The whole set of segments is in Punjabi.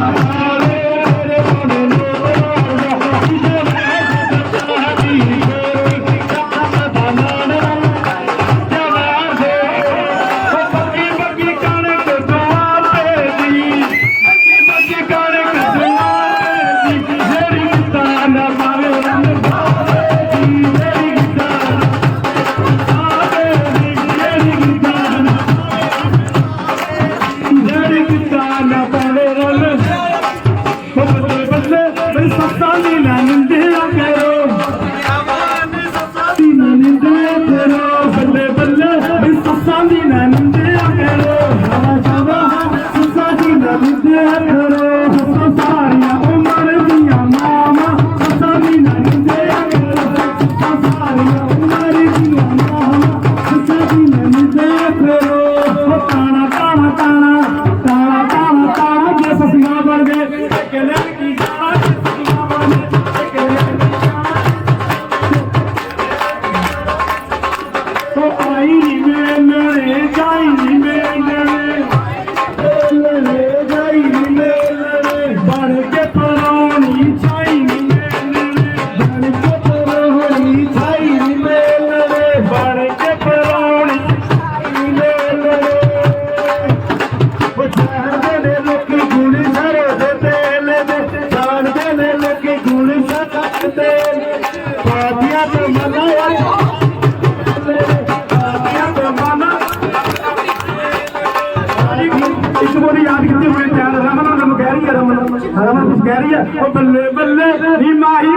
Thank you. ਯਾਦ ਕੀਤੇ ਰਮਨ ਕਹਿ ਰਹੀ ਹੈ, ਰਮਨ। ਰਮਨ ਕਹਿ ਰਹੀ ਹੈ, ਉਹ ਬੱਲੇ ਬੱਲੇ ਨੀ ਮਾਹੀ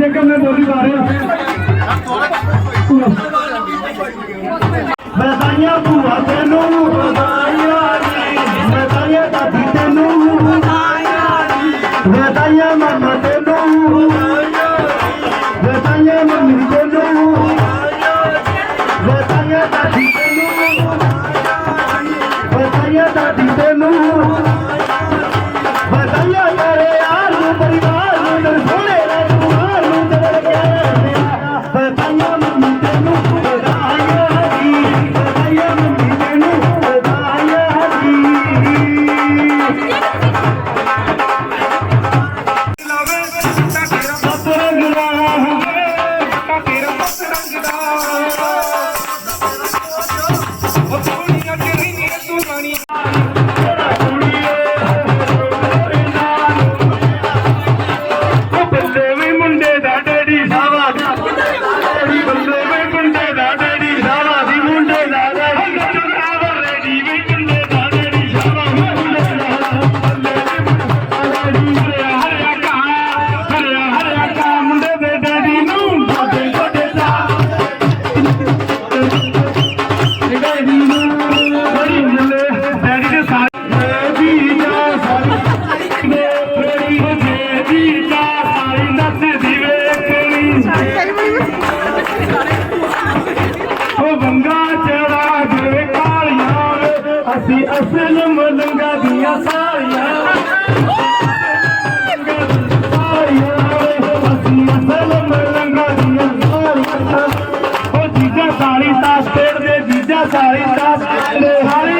ਦੇਖਣ ਮੈਂ ਬੋਲੀ ਪਾ ਰਿਹਾ ਬਰਤਾਨੀਆ ਭੂਆ ਤੈਨੂੰ ਦੀ ਅਸਲ ਮਲੰਗਾ ਦੀਆਂ ਸਾਰੀਆਂ। ਸਾਰੀ ਸਾਸ ਖੇਡਦੇ ਜੀਜਾ ਸਾਰੀ ਸਾਸ ਖੇਡਦੇ। ਹਾਰੇ